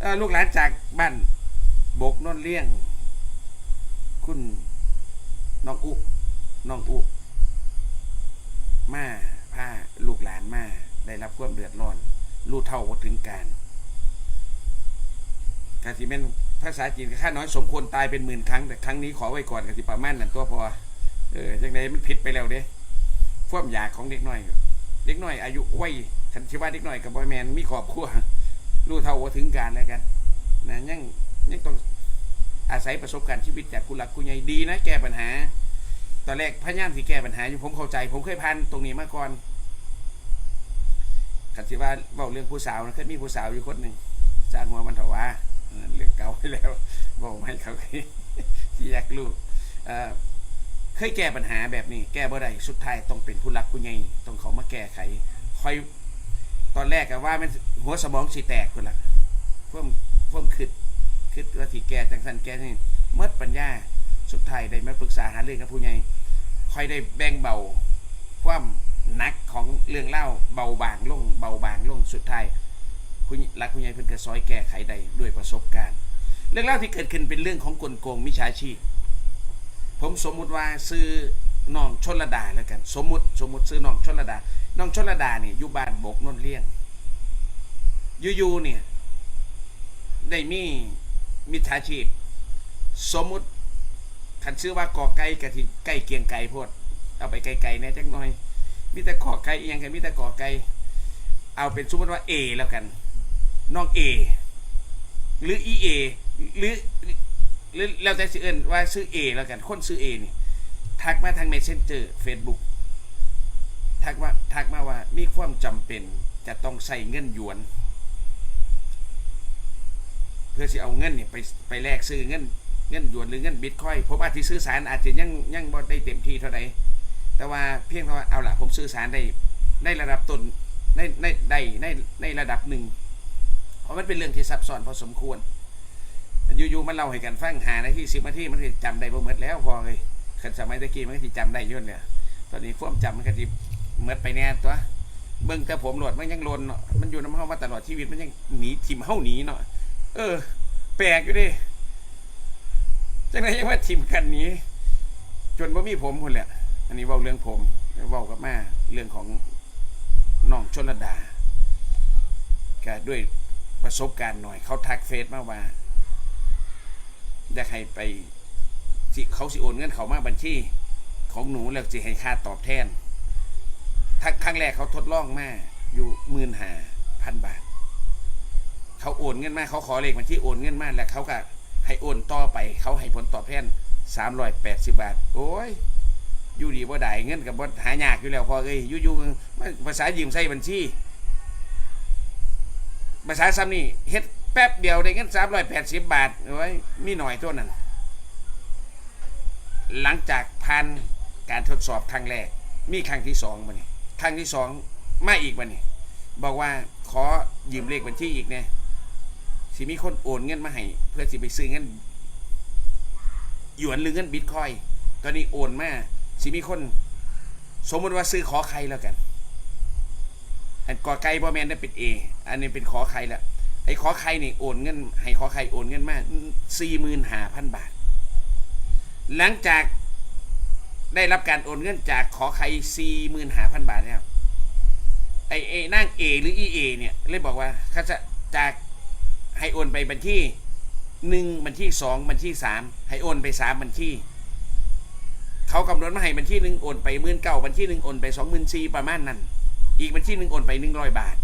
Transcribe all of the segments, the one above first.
เออลูกหลานจากบ้านบกนนเลี้ยง คุณน้องอุน้องอุมาพาลูกหลานมาได้รับความเดือดร้อน รู้เท่าถึงการกาสิเป็นภาษาจีนค่าน้อยสมควรตายเป็นหมื่นครั้ง แต่ครั้งนี้ขอไว้ก่อนกาสิประมาณนั้นตัวพอเออจังไดมันผิดไปแล้วเด้ความอยากของเด็กน้อย เด็กน้อยอายุวัยฉันคิดว่าเด็กน้อยกับบอยแมนมีครอบครัว รู้เท่าว่าถึงการแล้วกันนะยังยังต้องอาศัยประสบการณ์ชีวิตจากคุณหลักคุณใหญ่ดีนะแก้ปัญหา ตอนแรกพยายามที่แก้ปัญหาอยู่ผมเข้าใจ ผมเคยผ่านตรงนี้มาก่อนขันสิว่าเว้าเรื่องผู้สาวนะเคยมีผู้สาวอยู่คนหนึ่งจางหัวมันถาวาเรื่องเก่าไปแล้วบอกไม่เขาที่อยากรู้เคยแก้ปัญหาแบบนี้ แก้บ่ได้สุดท้ายต้องเป็นผู้หลักผู้ใหญ่ต้องเขามาแก้ไขคอย ตอนแรกอะว่ามันหัวสมองสีแตกคนละเพิ่มเพิ่มคิดคิดว่าที่แกจังสันแกนี่เมื่อปัญญาสุดท้ายได้มาปรึกษาหาเรื่องกับผู้ใหญ่ค่อยได้แบ่งเบา ความหนักของเรื่องเล่าเบาบางลงเบาบางลงสุดท้ายผู้รักผู้ใหญ่เพิ่นก็ซอยแก้ไขได้ด้วยประสบการณ์ เรื่องเล่าที่เกิดขึ้นเป็นเรื่องของกลโกงมิจฉาชีพผมสมมุติว่าซื้อ น้องชนระดาแล้วกัน สมมติสมมติซื้อน้องชนระดา น้องชนระดาเนี่ยอยู่บ้านบกนนเลี้ยงอยู่ๆเนี่ยได้มีมิจฉาชีพ สมมติคันชื่อว่ากอไก่กะที่ใกล้เกียงไก่พดเอาไปไกลๆแหนะจักหน่อยมีแต่กอไก่เอียงกันมีแต่กอไก่เอาเป็นสมมติว่าเอแล้วกันน้องเอหรืออีเอหรือหรือแล้วแต่สิเอิ้นว่าซื้อเอแล้วกันคนซื้อเอนี่ ทักมาทาง Messenger Facebook ทักว่าทักมาว่ามีความจำเป็นจะต้องใส่เงินหยวน เพื่อสิเอาเงินเนี่ยไปไปแลกซื้อเงินเงินหยวนหรือเงินบิตคอยผมอาจจะซื้อสารอาจจะยังยังบ่ได้เต็มที่เท่าไหร่แต่ว่าเพียงแต่ว่าเอาล่ะผมซื้อสารได้ได้ระดับต้นได้ได้ได้ในในระดับหนึ่ง เพราะมันเป็นเรื่องที่ซับซ้อนพอสมควร อยู่ๆมันเล่าให้กันฟังหานทีสิบนาทีมันจำได้บ่หมดแล้วพอเลย คันสมัยตะกี้มันก็สิจำได้ยุ่นเนี่ยตอนนี้ความจำมันก็สิหมดไปแน่ตัวเบิ่งแต่ผมหลดมันยังลนเนาะมันอยู่น้ำเฮามาตลอดชีวิตมันยังหนีทิมเฮาหนีเนาะเออ แปลกอยู่ดิจังไดยังว่าทิมกันหนี้ จนว่ามีผมคนแหละ อันนี้เว้าเรื่องผมเว้ากับแม่เรื่องของน้องชนระดาก็ด้วยประสบการณ์หน่อย เขาทักเฟซมาว่าอยากให้ไป สิเขาสิโอนเงินเขามาบัญชีของหนูแล้วสิให้ค่าตอบแทนทักครั้งแรกเขาทดลองมาอยู่หมื่นห้าพันบาท เขาโอนเงินมาเขาขอเลขบัญชีโอนเงินมาแล้วเขาก็ให้โอนต่อไป เขาให้ผลตอบแทนสามร้อยแปดสิบาท โอ้ยอยู่ดีบ่ได้เงินกับบ่หายากอยู่แล้วพอเอ้ยอยู่ๆภาษายืมใส่บัญชีภาษาซ้ำนี่เฮ็ดแป๊บเดียวได้เงินสามร้อยแปดสิบบาทโอ้ยมีหน่อยตัวนั้น หลังจากผ่านการทดสอบครั้งแรก มีครั้งที่สองมาเนี่ครั้งที่สองมาอีกมานี่บอกว่าขอยืมเลขบัญชีอีกเนี่ยสิมีคนโอนเงินมาให้เพื่อสิไปซื้อเงินหยวนหรือเงินบิตคอยตอนนี้โอนมาสิมีคน สมมติว่าซื้อขอใครแล้วกันอันกอไก่บอแมนนั่นเป็นเออันนี้เป็นขอใครละไอ้ขอใครนี่โอนเงินให้ขอใครโอนเงินมาสี่หมื่นห้าพันบาท หลังจากได้รับการโอนเงินจากขอใครสี่หมื่นห้าพันบาทแล้วไอ้ไอ้นั่งเอหรืออีเอเนี่ยเลยบอกว่าเขาจะจากให้โอนไปบัญชีหนึ่งบัญชีสองบัญชีสามให้โอนไปสามบัญชีเขากำหนดมาให้บัญชีหนึ่งโอนไปหมื่นเก้าบัญชีหนึ่งโอนไปสองหมื่นสี่ประมาณนั้น อีกบัญชีหนึ่งโอนไปหนึ่งร้อยบาท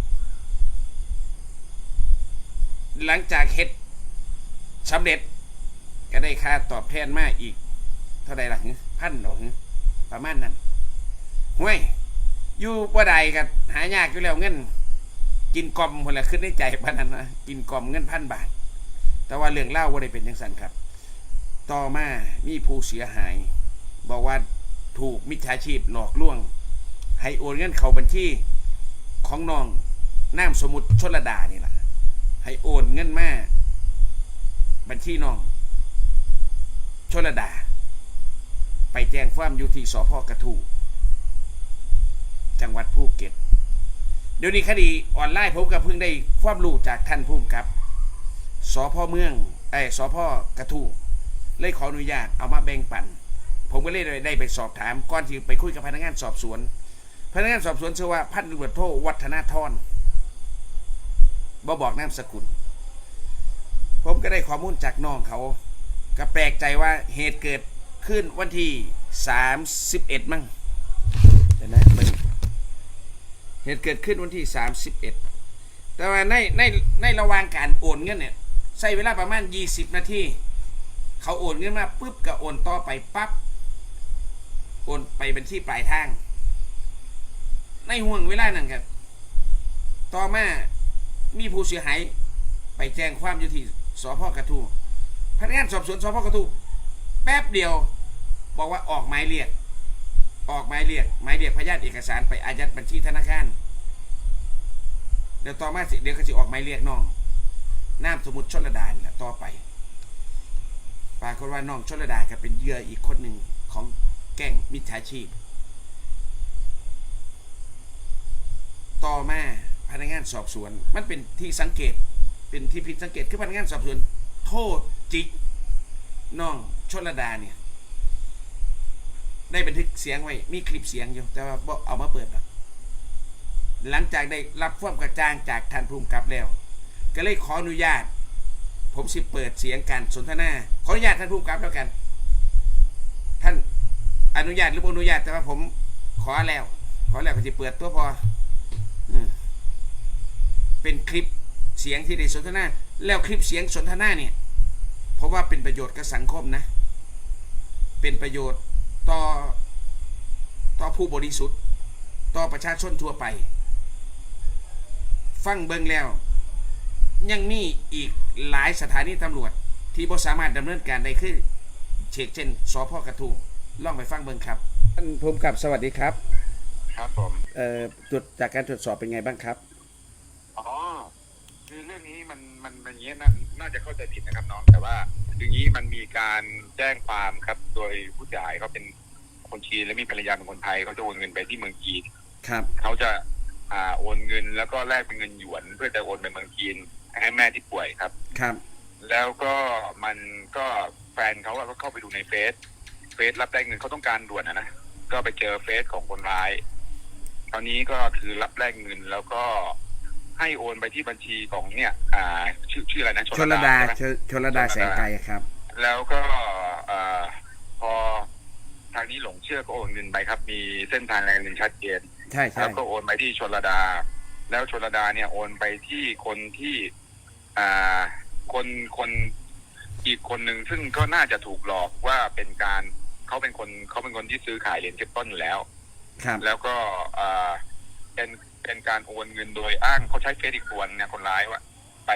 หลังจากเฮ็ดสำเร็จก็ได้ค่าตอบแทนมาอีก เท่าไรล่ะพันหรอประมาณนั้นห้วยอยู่บ่ได้กับหายากอยู่แล้วเงิน กินกลอมคนละขึ้นในใจพนันนะกินกลอมเงินพันบาท แต่ว่าเรื่องเล่าว่าได้เป็นยังสันครับ ต่อมามีผู้เสียหาย บอกว่าถูกมิจฉาชีพหลอกลวง ให้โอนเงินเข้าบัญชีของน้องนามสมุดชนระดานี่แหละให้โอนเงินมาบัญชีน้องชนระดา ไปแจ้งความอยู่ที่สพกระทูจังหวัดภูเก็ต เดี๋ยวนี้คดีออนไลน์ผมก็เพิ่งได้ความรู้จากท่านผู้กำกับสพเมืองไอ้สพกระทู้เลยขออนุญาตเอามาแบ่งปัน ผมก็เลยได้ไปสอบถามก่อนที่ไปคุยกับพนักงานสอบสวน พนักงานสอบสวนชื่อว่าพันตำรวจโทวัฒนาธรบ่บอกนามสกุล ผมก็ได้ข้อมูลจากน้องเขา ก็แปลกใจว่าเหตุเกิด ขึ้นวันที่ 31 มั้งเดี๋ยวนะเบิ่งเหตุเกิดขึ้นวันที่ 31 แต่ว่าในในในระหว่างการโอนเงินเนี่ยใช้เวลาประมาณ 20 นาทีเขาโอนเงินมาปุ๊บก็โอนต่อไปปั๊บโอนไปบัญชีปลายทาง ในห่วงเวลานั้นครับต่อมามีผู้เสียหายไปแจ้งความอยู่ที่สพกระทูพนักงานสอบสวนสพกระทู แป๊บเดียว บอกว่าออกหมายเรียก ออกหมายเรียกหมายเรียกพยานเอกสารไปอายัดบัญชีธนาคารเดี๋ยวต่อมาสิเดี๋ยวก็จะออกหมายเรียกน้องนามสมุดชนระดานแหละต่อไปปรากฏว่าน้องชนระดาก็เป็นเหยื่ออีกคนหนึ่งของแก๊งมิจฉาชีพ ต่อมาพนักงานสอบสวน มันเป็นที่สังเกตเป็นที่ผิดสังเกตคือพนักงานสอบสวน โทษจิกน้อง ชนระดาเนี่ย ได้บันทึกเสียงไว้ มีคลิปเสียงอยู่ แต่ว่าบ่เอามาเปิดหรอกหลังจากได้รับความกระจ่างจากท่านภูมิกับแล้ว ก็เลยขออนุญาต ผมสิเปิดเสียงการสนทนา ขออนุญาตท่านภูมิกับแล้วกัน ท่านอนุญาตหรือไม่อนุญาตแต่ว่าผมขอแล้ว ขอแล้วก็จะเปิดตัวพออเป็นคลิปเสียงที่ได้สนทนา แล้วคลิปเสียงสนทนาเนี่ย เพราะว่าเป็นประโยชน์กับสังคมนะ เป็นประโยชน์ต่อต่อผู้บริสุทธิ์ ต่อประชาชนทั่วไป ฟังเบิ่งแล้ว ยังมีอีกหลายสถานีตำรวจ ที่บ่สามารถดำเนินการได้คือเชกเช่นสพกระทูลองไปฟังเบิ่งครับท่านภูมิกับสวัสดีครับ ครับผม เอ่อตรวจจากการตรวจสอบเป็นไงบ้างครับ อ๋อ คือเรื่องนี้มันมันมันอย่างนี้นะ น่าจะเข้าใจผิดนะครับน้องแต่ว่าอย่างนี้มันมีการแจ้งความครับ โดยผู้เสียหายเขาเป็นคนจีนและมีภรรยาเป็นคนไทยเขาจะโอนเงินไปที่เมืองจีนครับ เขาจะอ่าโอนเงินแล้วก็แลกเป็นเงินหยวน เพื่อจะโอนไปเมืองจีนให้แม่ที่ป่วยครับ ครับ แล้วก็มันก็แฟนเขาอะก็เข้าไปดูในเฟซเฟซรับได้เงินเขาต้องการด่วนอะนะก็ไปเจอเฟซของคนร้ายตอนนี้ก็คือรับแลกเงินแล้วก็ ให้โอนไปที่บัญชีของเนี่ยอ่าชื่อชื่ออะไรนะชนระดาใช่ไหม ชนชนระดาแสงไกลครับ แล้วก็อ่าพอทางนี้หลงเชื่อก็โอนเงินไปครับ มีเส้นทางการเงินชัดเจนใช่ใช่แล้วก็โอนไปที่ชนระดา แล้วชนระดาเนี่ยโอนไปที่คนที่อ่าคนคนอีกคนหนึ่งซึ่งก็น่าจะถูกหลอกว่าเป็นการเขาเป็นคนเขาเป็นคนที่ซื้อขายเหรียญคริปโต้อยู่แล้ว ครับ แล้วก็อ่าเป็น เป็นการโอนเงินโดยอ้างเขาใช้เฟซอีกตัวนึงเนี่ยคนร้ายว่าไป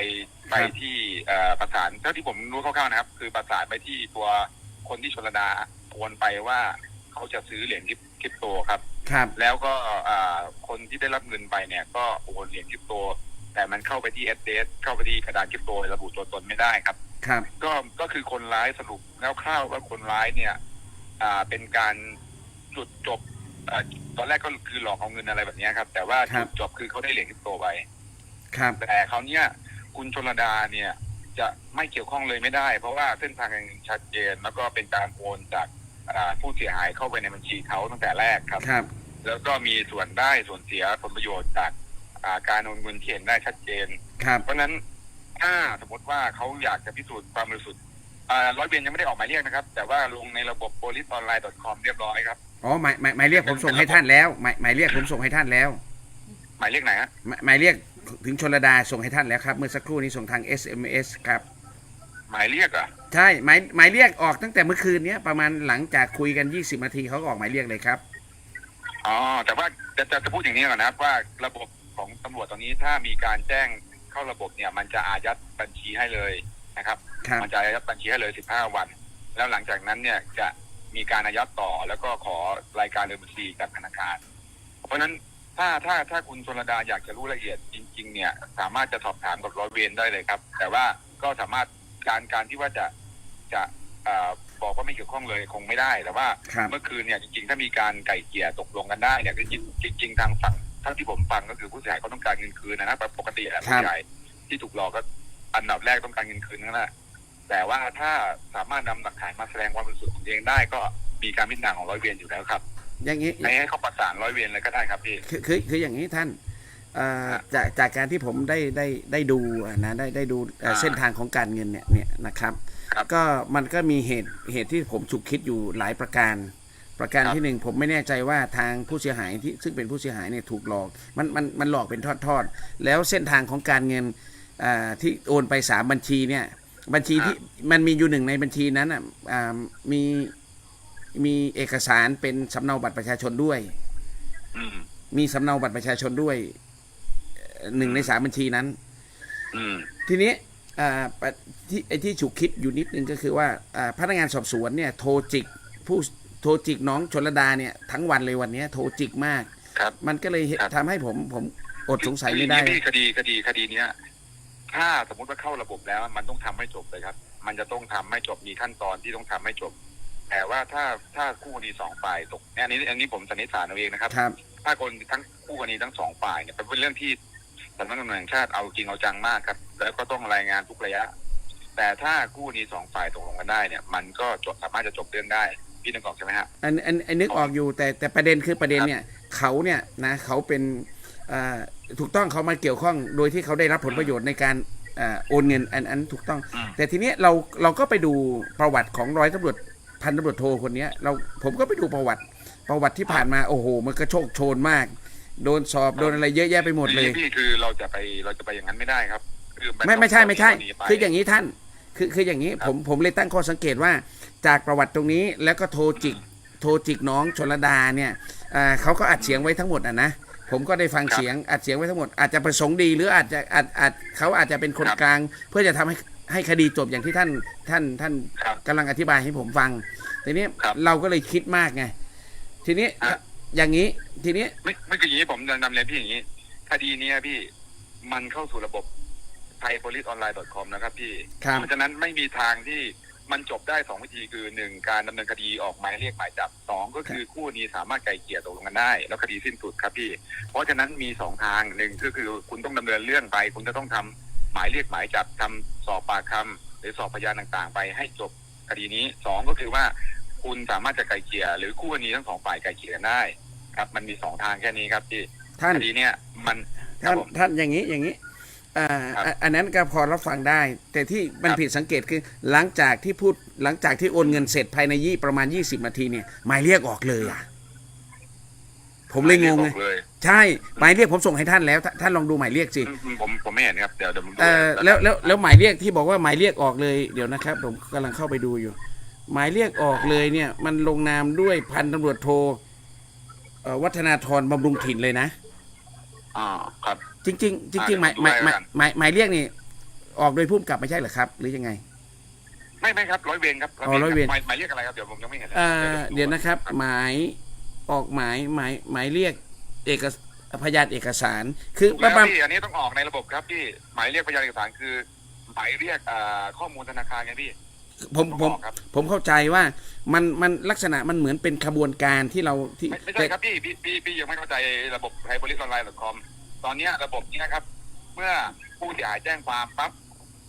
ไปที่เอ่อประสานเท่าที่ผมรู้คร่าวๆนะครับ คือประสานไปที่ตัวคนที่ชนระดาโอนไปว่าเขาจะซื้อเหรียญคริปโตครับ ครับ แล้วก็อ่าคนที่ได้รับเงินไปเนี่ย ก็โอนเหรียญคริปโต แต่มันเข้าไปที่เอสเดเข้าไปที่กระดานคริปโตระบุตัวตนไม่ได้ครับ ครับ ก็ก็คือคนร้ายสรุปแล้วคร่าวๆว่าคนร้ายเนี่ย อ่าเป็นการจุดจบอ่า ตอนแรกก็คือหลอกเอาเงินอะไรแบบเนี้ยครับ แต่ว่าครัจุบดจบคือเขาได้เหรียญคริปโตไปครับแต่คราวเนี้ยคุณชนระดาเนี่ย จะไม่เกี่ยวข้องเลยไม่ได้ เพราะว่าเส้นทางการเงินชัดเจนแล้วก็เป็นการโอนจากอ่าผู้เสียหายเข้าไปในบัญชีเขาตั้งแต่แรกครับครับ แล้วก็มีส่วนได้ส่วนเสียผลประโยชน์จากอ่าการโอนเงินที่เห็นได้ชัดเจนครับเพราะฉะนั้นถ้าสมมติว่าเขาอยากจะพิสูจน์ความบริสุทธิ์อ่าร้อยเวรยังไม่ได้ออกหมายเรียกนะครับ แต่ว่าลงในระบบ policeonline.com เรียบร้อยครับ อ๋อหมายหมายหมายเรียกผมส่งให้ท่านแล้วหมายหมายเรียกผมส่งให้ท่านแล้วหมายเรียกไหนฮะหมายหมายเรียกถึงชนระดาส่งให้ท่านแล้วครับ เมื่อสักครู่นี้ส่งทาง SMS ครับ หมายเรียกเหรอะใช่หมายหมายเรียกออกตั้งแต่เมื่อคืนเนี้ยประมาณหลังจากคุยกัน 20นาทีเขาก็ออกหมายเรียกเลยครับ อ๋อแต่ว่าจะจะจะพูดอย่างนี้ก่อนนะครับว่าระบบของตำรวจตอนนี้ถ้ามีการแจ้งเข้าระบบเนี่ย มันจะอายัดบัญชีให้เลยนะครับ ครับ มันจะอายัดบัญชีให้เลย 15 วัน แล้วหลังจากนั้นเนี่ยจะ มีการอายัดต่อ แล้วก็ขอรายการเดินบัญชีจากธนาคาร เพราะฉะนั้นถ้าถ้าถ้าคุณชนระดาอยากจะรู้รายละเอียดจริง ๆ เนี่ย สามารถจะสอบถามกับร้อยเวรได้เลยครับ แต่ว่าก็สามารถการการที่ว่าจะจะเอ่อบอกว่าไม่เกี่ยวข้องเลยคงไม่ได้แต่ว่าครับเมื่อคืนเนี่ยจริงๆ ถ้ามีการไก่เกลี่ยตกลงกันได้เนี่ยคือจริงจริงๆทางฝั่งเท่าที่ผมฟังก็คือผู้เสียหายเขาต้องการเงินคืนนะครับปกติแหละครับผู้เสียหายที่ถูกหลอกก็อันดับแรกต้องการเงินคืนนั่นแหละ แต่ว่าถ้าสามารถนำหลักฐานมาแสดงความบริสุทธิ์ของตัวเองได้ก็มีการพิจารณาของร้อยเวรอยู่แล้วครับอย่างนี้ ให้ให้เขาประสานร้อยเวรเลยก็ได้ครับพี่ คือคือคืออย่างนี้ท่านเอ่อครับจากจากการที่ผมได้ได้ได้ดูอะนะได้ได้ดูเอ่ออ่าเส้นทางของการเงินเนี่ยเนี่ยนะครับ ครับก็มันก็มีเหตุเหตุที่ผมฉุกคิดอยู่หลายประการ ประการครับที่หนึ่งผมไม่แน่ใจว่าทางผู้เสียหายที่ซึ่งเป็นผู้เสียหายเนี่ยถูกหลอกมันมันมันหลอกเป็นทอดๆ แล้วเส้นทางของการเงินอ่าที่โอนไปสามบัญชีเนี่ย บัญชีที่มันมีอยู่หนึ่งในบัญชีนั้นอะอ่ามีมีเอกสารเป็นสำเนาบัตรประชาชนด้วย อืม มีสำเนาบัตรประชาชนด้วยเอ่อหนึ่งในสามบัญชีนั้น อืม ทีนี้อ่าปะที่ไอ้ที่ฉุกคิดอยู่นิดนึงก็คือว่าอ่าพนักงานสอบสวนเนี่ยโทรจิกผู้โทรจิกน้องชนระดาเนี่ยทั้งวันเลยวันเนี้ยโทรจิกมาก ครับ มันก็เลยครับ ทำให้ผมผมอดสงสัยไม่ได้คืออย่างนี้พี่คดีคดีคดีเนี้ย ถ้าสมมติว่าเข้าระบบแล้วมันต้องทำให้จบเลยครับ มันจะต้องทำให้จบมีขั้นตอนที่ต้องทำให้จบ แต่ว่าถ้าถ้าคู่กรณีสองฝ่ายตกเนี่ยอันนี้อันนี้ผมสันนิษฐานเอาเองนะครับครับถ้าคนทั้งคู่กรณีทั้งสองฝ่ายเนี่ยเป็นเรื่องที่สำนักงานตำรวจแห่งชาติเอาจริงเอาจังมากครับ แล้วก็ต้องรายงานทุกระยะ แต่ถ้าคู่กรณีสองฝ่ายตกลงกันได้เนี่ย มันก็จบสามารถจะจบเรื่องได้พี่นึกออกใช่ไหมฮะอันอันอันนึกออกอยู่แต่แต่ประเด็นคือประเด็นเนี่ย เขาเนี่ยนะเขาเป็นอ่า ถูกต้องเขามาเกี่ยวข้องโดยที่เขาได้รับผลประโยชน์ในการอ่าโอนเงินอันอันถูกต้องอืมแต่ทีเนี้ยเราเราก็ไปดูประวัติของร้อยตำรวจพันตำรวจโทคนเนี้ยเราผมก็ไปดูประวัติประวัติที่ผ่านมาโอ้โห มันก็โชคโชนมาก โดนสอบโดนอะไรเยอะแยะไปหมดเลยพี่คือเราจะไปเราจะไปอย่างนั้นไม่ได้ครับคือไม่ไม่ใช่ไม่ใช่ต้งเอาคืออย่างนี้ท่าน คือคืออย่างนี้ครับผมผมเลยตั้งข้อสังเกตว่า จากประวัติตรงนี้แล้วก็โทรจิกโทรจิกน้องชลดาเนี่ยอ่าเขาก็อัดเสียงไว้ทั้งหมดอะนะ ผมก็ได้ฟังเสียงอัดเสียงไว้ทั้งหมดอาจจะประสงค์ดีหรืออาจจะอาจอาจเขาอาจจะเป็นคนกลาง เพื่อจะทำให้ให้คดีจบอย่างที่ท่านท่านท่านครับกำลังอธิบายให้ผมฟัง ทีนี้ครับเราก็เลยคิดมากไงทีนี้อะอย่างนี้ทีนี้ไม่ไม่คืออย่างนี้ผมจะนำเรียนพี่อย่างนี้คดีเนี้ยพี่มันเข้าสู่ระบบไทย police online com นะครับพี่ครับเพราะฉะนั้นไม่มีทางที่ มันจบได้สองวิธีคือหนึ่งการดำเนินคดีออกหมายเรียกหมายจับสองก็คือคู่นี้สามารถไกลเกลี่ยตกลงกันได้ แล้วคดีสิ้นสุดครับพี่ เพราะฉะนั้นมีสองทางหนึ่งก็คือคุณต้องดำเนินเรื่องไป คุณจะต้องทำหมายเรียกหมายจับทำสอบปากคำหรือสอบพยานต่างๆ ไปให้จบคดีนี้สองก็คือว่าคุณสามารถจะไกลเกลี่ยหรือคู่กรณีทั้งสองฝ่ายไกลเกลี่ยกันได้ครับ มันมีสองทางแค่นี้ครับพี่ท่านคดีเนี้ยมันครัท่าบนผมท่านอย่างนี้อย่างนี้ อ่าครับอะอันนั้นก็พอรับฟังได้ แต่ที่มันครับผิดสังเกตคือหลังจากที่พูดหลังจากที่โอนเงินเสร็จภายในยี่ประมาณ20นาทีเนี่ยหมายเรียกออกเลยอะ ผมเลยงงไม่เลได้ยบอกเลยใช่หมายเรียกผมส่งให้ท่านแล้ว ท่านท่านลองดูหมายเรียกสิอืมผมผมไม่เห็นครับเดี๋ยวเดี๋ยวผมดูเอ่อแล้วแล้วแล้วหมายเรียกที่บอกว่าหมายเรียกออกเลยเดี๋ยวนะครับ ผมกำลังเข้าไปดูอยู่ หมายเรียกออกเลยเนี่ย มันลงนามด้วยพันตำรวจโทเอ่อวัฒนาธรบำรุงถิ่นเลยนะอ่าครับ จริงๆจริงๆหมายหมายหมายหมายหมายเรียกนี่ ออกโดยผู้กำกับไม่ใช่เหรอครับ หรือยังไง ไม่ไม่ครับร้อยเวรครับอ๋อร้อยเวร หมายหมายเรียกอะไรครับเดี๋ยวผมยังไม่เห็นลเอ่อผมเดี๋ยวนะครับ หมายออกหมายหมายหมายเรียกเอกสพยานเอกสาร คือถูกประแล้วมาณพี่อันนี้ต้องออกในระบบครับพี่หมายเรียกพยานเอกสารคือ หมายเรียกอ่าข้อมูลธนาคารไงพี่ผมผมต้องออกครับผมเข้าใจว่ามันมันลักษณะมันเหมือนเป็นขบวนการที่เราที่ไม่ไม่ใช่ครับพี่พี่พี่พี่ยังไม่เข้าใจระบบไทยบริษัทออนไลน์ .com ตอนเนี้ยระบบนี้นะครับ เมื่อผู้เสียหายแจ้งความปั๊บ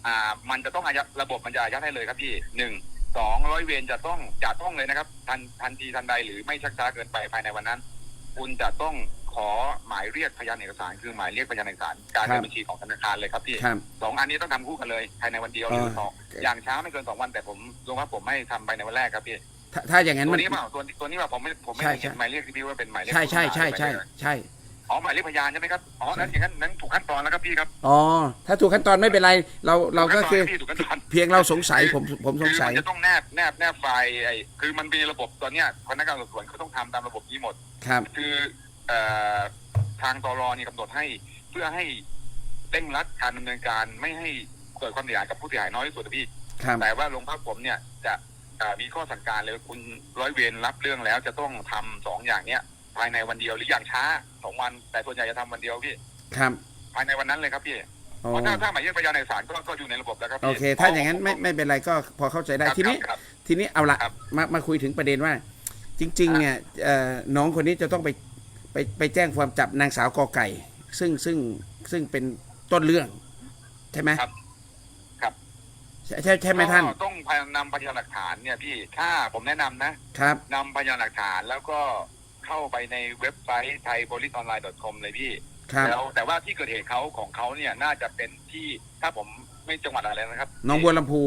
อ่า มันจะต้องอายัดระบบมันจะอายัดให้เลยครับพี่หนึ่งสองร้อยเวรจะต้องจะต้องเลยนะครับ ทันทันทีทันใดหรือไม่ชักช้าเกินไปภายในวันนั้น คุณจะต้องขอหมายเรียกพยานเอกสาร คือหมายเรียกพยานเอกสารการครัเดิบนบัญชีของธนาคารเลยครับพี่ครับ สองอันนี้ต้องทำคู่กันเลยภายในวันเดียวหรือสองอย่างช้าไม่เกินสองวันแต่ผมลงว่าผมไม่ทำไปในวันแรกครับพี่ถ้าถ้าอย่างนั้นตัมัวนนี้เปล่าตัวตัวนี้เปล่าผมไม่ผมไม่ใช่ได้เห็นใช่หมายเรียกที่พี่ว่าเป็นหมายเรียกใช่ใช่ใช่ใช่ผู้ต้องหาใช่ อ๋อหมายเรียกพยานใช่ไหมครับอ๋อนั้นอย่างนั้นนั้นถูกขั้นตอนแล้วครับพี่ครับอ๋อถ้าถูกขั้นตอนไม่เป็นไร เราเราก็คือถูกขั้นตอนเพียงเราสงสัยผมผมสคืงอสัมัยนจะต้องแนบแนบแนบไฟล์ไอ้คือมันมีระบบตอนเนี้ยพนักงานสอบสวนเขาต้องทำตามระบบนี้หมดครับ คือเอ่อทางตรนี่กำหนดให้เพื่อให้เร่งรัดการดำเนินการไม่ให้เกิดความเสียหายกับผู้เสียหายน้อยที่สุดนะพี่ครับแต่ว่าโรงพักผมเนี่ยจะเอ่อมีข้อสั่งการเลยคุณร้อยเวรรับเรื่องแล้วจะต้องทำสองอย่างเนี้ย ภายในวันเดียวหรืออย่างช้าสองวัน แต่ส่วนใหญ่จะทำวันเดียวพี่ ครับภายในวันนั้นเลยครับพี่อ๋อเพราะถ้าถ้าหมายเรียกพยานเอกสารก็ก็อยู่ในระบบแล้วครับโอพี่เค ถ้าอย่างนั้นไม่ไม่เป็นไรก็พอเข้าใจได้ครับทีนี้ ครับทีนี้เอาละครับมามาคุยถึงประเด็นว่า จริง ๆ เนี่ยเอ่อน้องคนนี้จะต้องไปไปไปแจ้งความจับนางสาวกอไก่ ซึ่งซึ่งซึ่งเป็นต้นเรื่อง ใช่ไหมครับใช่ใช่ใช่ไหมท่านก็ต้องพยายามนำพยานหลักฐานเนี่ยพี่ถ้าผมแนะนำนะ ครับ นำพยานหลักฐานแล้วก็ เข้าไปในเว็บไซต์ไทย police online com เลยพี่ ครับ แล้วแต่ว่าที่เกิดเหตุเขาของเขาเนี่ยน่าจะเป็นที่ถ้าผมไม่จังหวัดอะไรนะครับหน้องบัวลำพู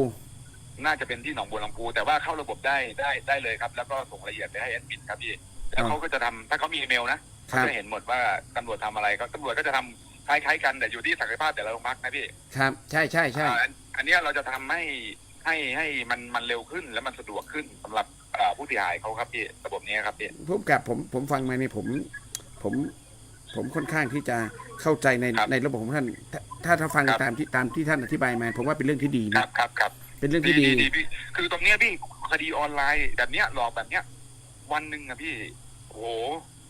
น่าจะเป็นที่หนองบัวลำพู แต่ว่าเข้าระบบได้ได้ได้เลยครับ แล้วก็ส่งรายละเอียดไปให้แอดมินครับพี่ แล้วเขาก็จะทำถ้าเขามีอีเมลนะคเขารับจะเห็นหมดว่าตำรวจทำอะไรก็ตำรวจก็จะทำคล้ายๆกันแต่อยู่ที่ศักยภาพแต่ละโรงพักนะพี่ครับ ใช่ใช่ใช่ อ่าอันอันเนี้ยเราจะทำให้ ให้ให้มันมันเร็วขึ้นและมันสะดวกขึ้นสำหรับอ่าผู้เสียหายเขาครับพี่ระบบนี้ครับพี่พุ่มกับผมผมฟังมานี่ผมผมผมค่อนข้างที่จะเข้าใจในครับในระบบของท่าน ถ้าถ้าถ้าฟังครับ ตามที่ตามที่ท่านอธิบายมา ผมว่าเป็นเรื่องที่ดีครันะบครับครับ เป็นเรื่องดีที่ดี ดีดีพี่คือตรงเนี้ยพี่คดีออนไลน์แบบเนี้ยหลอกแบบเนี้ย วันหนึ่งอะพี่โอ้โห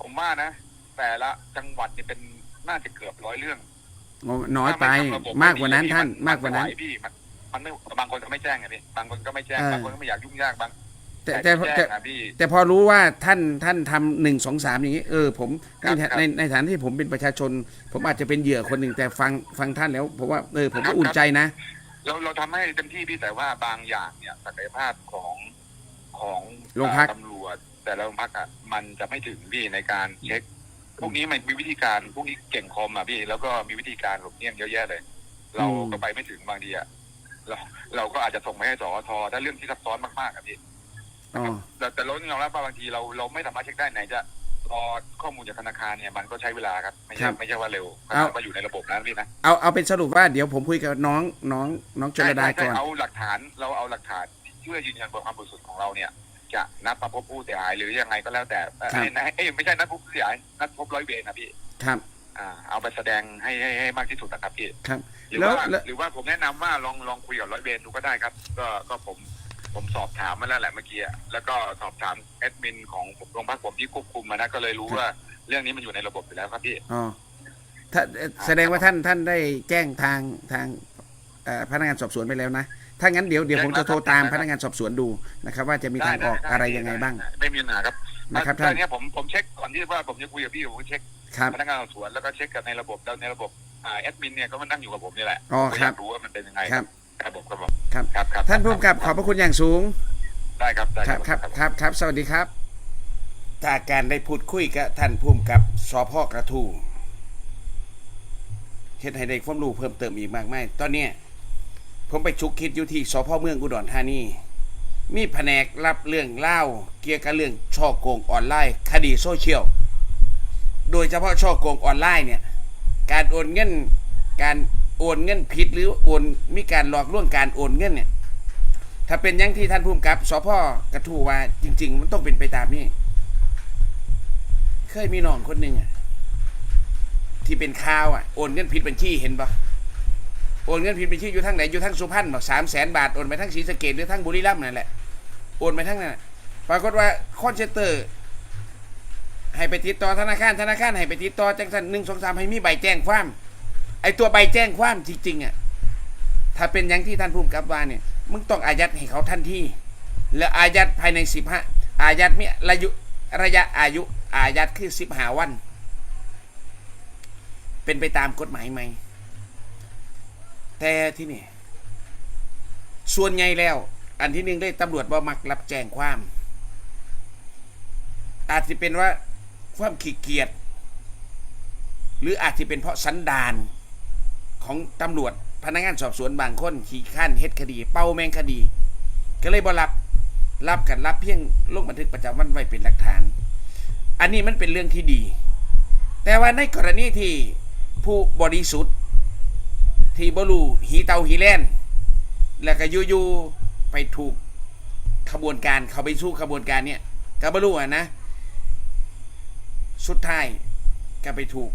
ผมว่านะ แต่ละจังหวัดเนี่ยเป็นน่าจะเกือบร้อยเรื่องโอ้น้อยไปถ้ไทำระบบมากกว่านั้นให้ดีท่านมัมากกว่านั้นไไหพี่มัน มันไม่บางคนก็ไม่แจ้งไงพี่บางคนก็ไม่แจ้งเออบางคนก็ไม่อยากยุ่งยากบางแต่แต่แต่ที่แต่แจ้งอะพี่ แต่พอรู้ว่าท่านท่านทำหนึ่งสองสามอย่างนี้เออผมครับในครับ ในในฐานะที่ผมเป็นประชาชน ผมอาจจะเป็นเหยื่อคนหนึ่งแต่ฟังฟังท่านแล้วผมว่าเออผมครัก็บอุ่นใจนะ เราเราทำให้เต็มที่พี่แต่ว่าบางอย่างเนี่ยศักยภาพของของโรงพักอ่าตำรวจ แต่ละโรงพักอะมันจะไม่ถึงพี่ในการเช็ค พวกนี้มันมีวิธีการพวกนี้เก่งคอมอะพี่ แล้วก็มีวิธีการหลบเลี่ยงเยอะแยะเลย เราก็ไปไม่ถึงบางทีอะ เราเราก็อาจจะส่งไปให้สอทอถ้าเรื่องที่ซับซ้อนมากๆอะพี่อ๋อ แต่แต่เรายอมรับว่าบางทีเราเราไม่สามารถเช็คได้ไหนจะรอข้อมูลจากธนาคารเนี่ยมันก็ใช้เวลาครับไม่ใช่ไม่ใช่ว่าเร็วขนาดว่าอยู่ในระบบนั้นพี่นะเอาเอาเป็นสรุปว่าเดี๋ยวผมคุยกับน้องน้องน้องจรดาใช่ใช่ก่อนเอาหลักฐานเราเอาหลักฐานเพื่อยืนยันบนความบริสุทธิ์ของเราเนี่ย จะนัดมาพบผู้เสียหายหรือยังไงก็แล้วแต่เอ่อครับเอ้ยเอ้ยไม่ใช่นัดพบผู้เสียหายนัดพบร้อยเวรนะพี่ ครับ อ่าเอาไปแสดงให้ให้ให้มากที่สุดนะครับพี่ครับหรือแล้วว่าแล้ว หรือว่าผมแนะนำว่าลองลองคุยกับร้อยเวรดูก็ได้ครับ ก็ก็ผมผมสอบถามมาแล้วแหละเมื่อกี้อะแล้วก็สอบถามแอดมินของโรงพักผมที่ควบคุมมานะก็เลยรู้ว่าเรื่องนี้มันอยู่ในระบบอยู่แล้วครับพี่อ๋อถ้าเอ่อแสดงว่าท่านท่านได้แจ้งทางทางเอ่อพนักงานสอบสวนไปแล้วนะ ถ้างั้นเดี๋ยวเดี๋ยวผมจะโทรตามพนักงานสอบสวนดูนะครับว่าจะมีทางออกด้ด้อะไรยังไงบ้าง ด้ไม่มีปัญหาครับนะครับถ้าท่านเนี้ยผมผมเช็คก่อนที่ว่าผมจะคุยกับพี่ผมก็เช็ค ครับ พนักงานสอบสวนแล้วก็เช็คกับในระบบแล้วในระบบอ่าแอดมินเนี่ยก็มานั่งอยู่กับผมนี่แหละอ๋อผมคอรัยาบกรู้ว่ามันเป็นยังไงครับ ครับผมครับผมครับ ครับครับท่านผู้กำกับขอบพระคุณอย่างสูง ได้ครับได้ครับครับครับครับ สวัสดีครับ จากการได้พูดคุยกับท่านผู้กำกับสพกระทู้เฮ็ดให้ได้ความรู้เพิ่มเติมอีกมากมาย ตอนเนี้ยผมไปชุกคิดอยู่ที่สพเมืองอุดรธานี มีแผนกรับเรื่องเล่าวเกี่ยวกับเรื่องช่อโกงออนไลน์ คดีโซเชียล โดยเฉพาะช่อโกงออนไลน์เนี่ย การโอนเงิน การโอนเงินผิดหรือโอนมีการหลอกลวงการโอนเงินเนี่ย ถ้าเป็นอยังที่ท่านผู้กำกับสพกระทูว่าจริง ๆ มันต้องเป็นไปตามนี้ เคยมีน้องคนหนึ่งอะที่เป็นข่าวอะโอนเงินผิดบัญชีเห็นปะโอนเงินผิดบัญชีอยู่ทั้งไหนอยู่ทั้งสุพรรณบอกสามแสนบาทโอนไปทั้งศรีสะเกดหรือทั้งบุรีรัมย์นั่นแหละโอนไปทั้งนั้นปรากฏว่าคอนเซนเตอร์ ให้ไปติดต่อธนาคารธนาคารให้ไปติดต่อจังสันหนึ่งสองสามให้มีใบแจ้งความ ไอตัวใบแจ้งความจริงๆอะถ้าเป็นอย่างที่ท่านผู้กำกับว่าเนี่ยมึงต้องอายัดให้เขาทันทีและอายัดภายในสิบห้าอายัดมีระยุระยะอายุ อายัดคือสิบห้าวัน เป็นไปตามกฎหมายไหม แต่ที่นี่ ส่วนใหญ่แล้ว อันที่หนึ่งได้ตำรวจบ่มักรับแจ้งความ อาจจะเป็นว่า ความขี้เกียจหรืออาจจะเป็นเพราะสันดานของตำรวจพนักงานสอบสวนบางคนขี้ข้านเฮ็ดคดี เป้าแมงคดี ก็เลยบรับรับกันรับเพียงลงบันทึกประจำวันไว้เป็นหลักฐาน อันนี้มันเป็นเรื่องที่ดี แต่ว่าในกรณีที่ผู้บริสุทธิ์ที่บรูหีเตาหีแล่นแล้วก็ยู่ๆไปถูกขบวนการเขาไปสู้ขบวนการเนี่ยก็บรูอะนะ สุดท้ายก็ไปถูก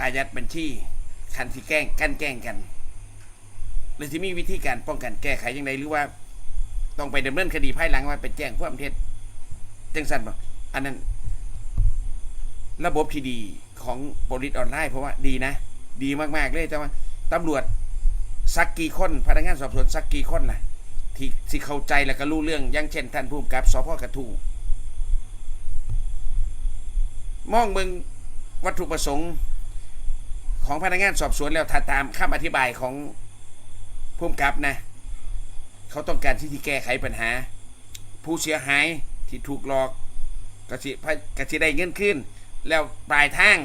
อายัดบัญชีคันที่แกล้งกันแกล้งกันเลยที่มีวิธีการป้องกันแก้ไขอยังไงหรือว่า ต้องไปดำเนินคดีภายหลังว่าไปแจ้งความเท็จจังสันบอกอันนั้น ระบบที่ดีของบริษออนไลน์เพราะว่าดีนะ ดีมากๆเลยแต่ว่าตำรวจสักกี่คนพนักงานสอบสวนสักกี่คนล่ะ ที่สิเข้าใจแล้วก็รู้เรื่องอย่างเช่นท่านผู้กำกับสพกระทู มองมึงวัตถุประสงค์ของพนักงานสอบสวนแล้วถ้าตามคำอธิบายของผู้กำกับนะ เขาต้องการที่จะแก้ไขปัญหา ผู้เสียหายที่ถูกหลอกกสิกสิได้เงินขึ้น แล้วปลายทาง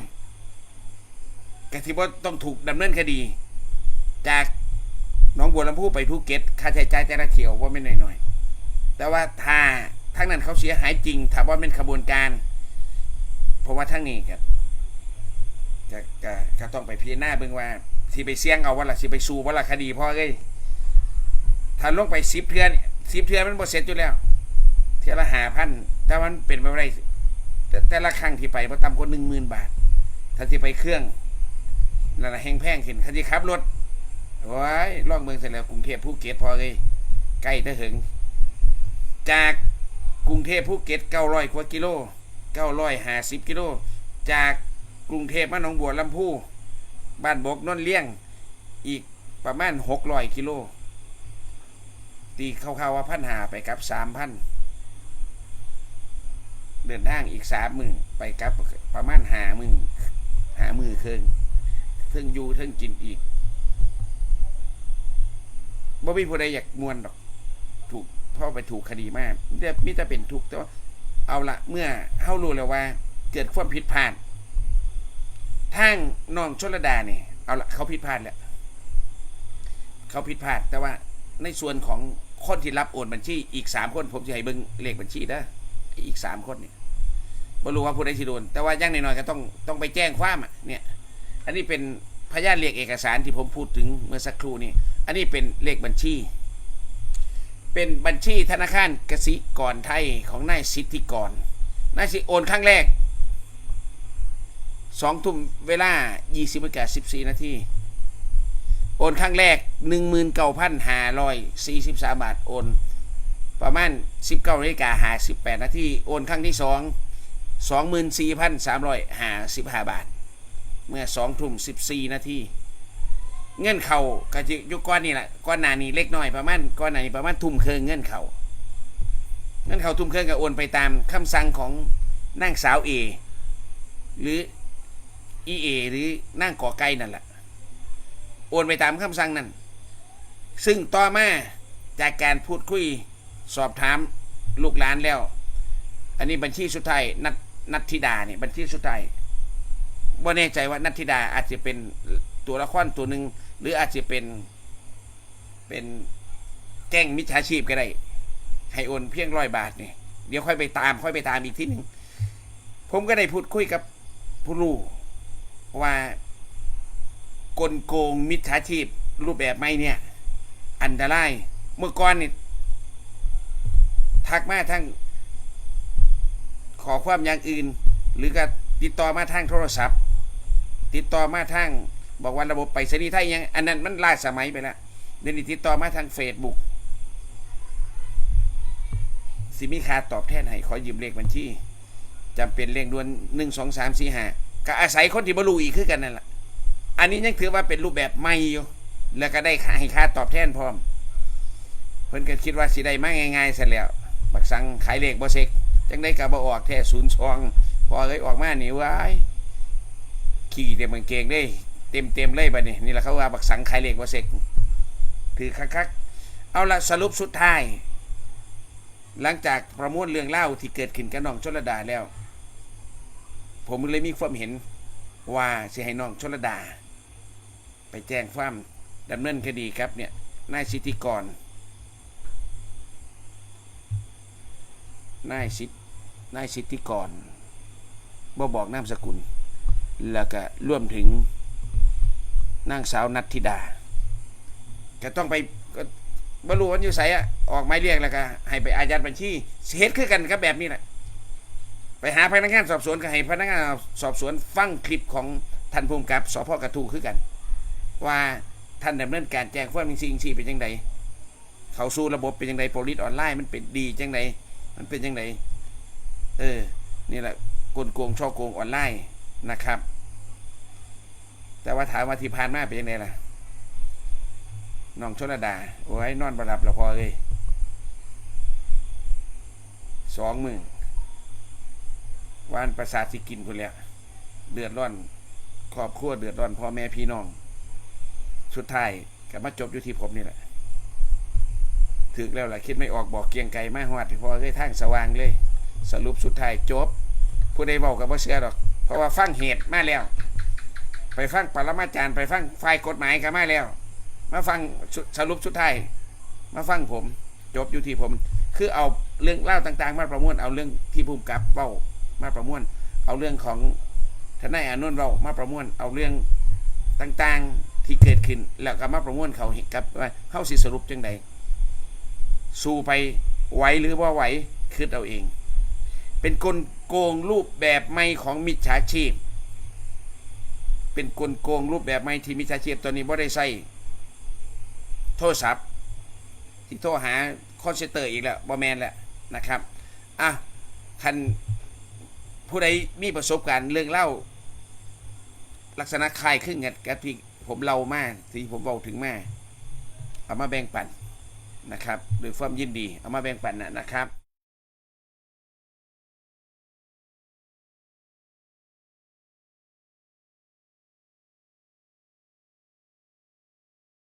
กสิบ่ต้องถูกดำเนินคดี จากน้องบัวลำพูไปภูเก็ตค่าใช้จ่ายแต่ละเที่ยวว่าไม่น้อยๆแต่ว่าถ้าทั้งนั้นเขาเสียหายจริงถ้าว่าเป็นขบวนการ เพราะว่าทั้งนี้ครับก็ก็ก็ต้องไปพิจารณาเบิ่งว่าสิไปเสี่ยงเอาว่าล่ะสิไปสู้ว่าล่ะคดีพ่อเอ้ยถ้าลงไปสิบเทือนสิบเทือนมันบ่เสร็จอยู่แล้ว เทือละหาพันแต่มันเป็นไปไม่ได้แต่แต่ละครั้งที่ไปพอต่ำกว่าหนึ่งหมื่นบาท ถ้าที่ไปเครื่องนั่นแหละแห้งแพงขึ้นถ้าที่ขับรถว้ายล่องเมืองเสร็จแล้วกรุงเทพภูเก็ตพอเลยใกล้จะถึง จากกรุงเทพภูเก็ตเก้าร้อยกว่ากิโล เก้าร้อยหาสิบกิโลจากกรุงเทพมาหนองบัวลำพูบ้านบกนนเลี้ยงอีกประมาณหกร้อยกิโลตีเข้าวๆว่าพันหาไปกับสามพันเดินทางอีกสามมือไปกับประมาณหามือหามือเครื่องเทิงอยู่เทิงกินอีกบ่มีผู้ใดอยากมวนดอก ถูกพ่อไปถูกคดีมากแต่มิจะเป็นทุกข์แต่ว่า เอาละเมื่อเฮารู้แล้วว่า เกิดความผิดพลาดทางน้องชลดาเนี่ยเอาละเขาผิดพลาดแล้วเขาผิดพลาด แต่ว่าในส่วนของคนที่รับโอนบัญชีอีกสามคนผมจะให้เบิ้งเลขบัญชีนะอีกสามคนเนี่ยไม่รู้ว่าผู้ใดสิโดน แต่ว่าย่างน้อยๆก็ต้องต้องไปแจ้งความอะเนี่ย อันนี้เป็นพยานเลขเอกสารที่ผมพูดถึงเมื่อสักครู่นี่อันนี้เป็นเลขบัญชี เป็นบัญชีธนาคารกสิกรไทยของนายสิทธิกรนายสิโอนครั้งแรกสองทุ่มเวลา 20นาฬิกา14 นาที โอนครั้งแรก 19,543 บาท โอน ประมาณ 19นาฬิกา58 นาที โอนครั้งที่2 24,355 บาท เมื่อ2ทุ่ม14 นาที เงื่อนเขาก็จะยุก้อนนี่แหละก้อนหนานี้เล็กน้อยประมาณก้อนหนานี้ประมาณทุ่มเคืองเงื่อนเขาเงื่อนเขาทุ่มเคืองก็โอนไปตามคำสั่งของนางสาวเอหรืออีเอหรือนั่งก่อไก่นั่นแหละโอนไปตามคำสั่งนั้น ซึ่งต่อมาจากการพูดคุยสอบถามลูกหลานแล้ว อันนี้บัญชีสุดท้ายนัทนัทธิดาเนี่ยบัญชีสุดท้ายบ่แน่ใจว่านัทธิดาอาจจะเป็นตัวละครตัวหนึ่ง หรืออาจจะเป็น เป็นแก๊งมิจฉาชีพก็ได้ ให้โอนเพียงร้อยบาทเนี่ยเดี๋ยวค่อยไปตาม ค่อยไปตามอีกทีหนึ่งผมก็ได้พูดคุยกับผู้รู้ว่ากลโกงมิจฉาชีพ รูปแบบไม่เนี่ย อันตรายเมื่อก่อนนี่ทักมาทั้งขอความอย่างอื่น หรือก็ติดต่อมาทางโทรศัพท์ ติดต่อมาทาง บอกว่าระบบไปรษณีย์ไทยยัง อันนั้นมันล่าสมัยไปแล้วเดี๋ยวนี้ติดต่อมาทางเฟซบุ๊กสิมีค่าตอบแทนให้ขอยืมเลขบัญชีจำเป็นเร่งด่วนหนึ่งสองสามสี่ห้าก็อาศัยคนที่บรูอีกคือกันนั่นแหละอันนี้ยังถือว่าเป็นรูปแบบใหม่อยู่ แล้วก็ได้ค่าให้ค่าตอบแทนพร้อม เพิ่นก็คิดว่าสิได้มาง่ายๆเสร็จแล้วบักสังขายเลขบ่เซ็กจังได้กับ่ออกแท้ศูนย์สองพอเลยออกมานี่ว้ายขี่เต็มกางเกงได้ เต็มเต็มๆเลยบัดนี้นี่แหละเขาว่าบักสังขายเลขบ่เซกถือคักๆเอาละสรุปสุดท้าย หลังจากประมวลเรื่องเล่าที่เกิดขึ้นกับน้องชลดาแล้ว ผมเลยมีความเห็นว่าสิให้น้องชลดา ไปแจ้งความดำเนินคดีครับเนี่ยนายสิทธิกรนายสิทธินายสิทธิกรบ่บอกนามสกุล แล้วก็ร่วมถึง นางสาวนัทธิดาก็ต้องไปก็บรู้วันอยู่ใสอะออกหมายเรียกแล้วก็ให้ไปอายัดบัญชีเฮ็ดคือกันครับแบบนี้แหละไปหาพนักงานสอบสวนก็ให้พนักงานสอบสวนฟังคลิปของท่านภูมิกับสพกระทูคือกัน ว่าท่านดำเนินการแจ้งความจริงๆเป็นยังไงเขาสู้ระบบเป็นยังไงโปลิสออนไลน์มันเป็นดีจังไงมันเป็นยังไงเออนี่แหละกลโกงช่อโกงออนไลน์นะครับ แต่ว่าถามว่าที่ผ่านมาเป็นยังไงล่ะน้องชนดาโอ้ยนอนบหลับแล้วพอเลยสองหมื่นวานประสาทสิกินคนแล้วเดือดร้อนครอบครัวเดือดร้อนพ่อแม่พี่น้อง สุดท้ายก็มาจบอยู่ที่ผมนี่แหละถึกแล้วล่ะคิดไม่ออกบอกเกียงไกรมาฮอดพอเลยทางสว่างเลย สรุปสุดท้ายจบ ผู้ใดเว้าก็บ่เชื่อดอก เพราะว่าฟังเหตุมาแล้ว ไปฟังปรมาจารย์ไปฟังฝ่ายกฎหมายก็มาแล้ว มาฟังสรุปสุดท้ายมาฟังผม จบอยู่ที่ผม คือเอาเรื่องเล่าต่าง ๆ มาประมวลเอาเรื่องที่ภูมิกับเว้ามาประมวล เอาเรื่องของทนายอานนเว้ามาประมวลเอาเรื่องต่างๆที่เกิดขึ้น แล้วก็มาประมวลเขาให้กับว่าเฮาสิสรุปจังใดสู้ไปไหวหรือว่าไหวคิดเอาเอง เป็นกลโกงรูปแบบใหม่ของมิจฉาชีพ เป็นกลโกงรูปแบบใหม่ที่มิจฉาชีพตัวนี้บ่ได้ใส่โทรศัพท์ที่โทรหาคอนเซนเตอร์อีกแล้วบอแมนแหละนะครับอะคันผู้ใดมีประสบการณ์เรื่องเล่า ลักษณะคล้ายคลึงกันกับที่ผมเล่ามาที่ผมบอกถึงมาเอามาแบ่งปันนะครับโดยความยินดี เอามาแบ่งปันนะนะครับ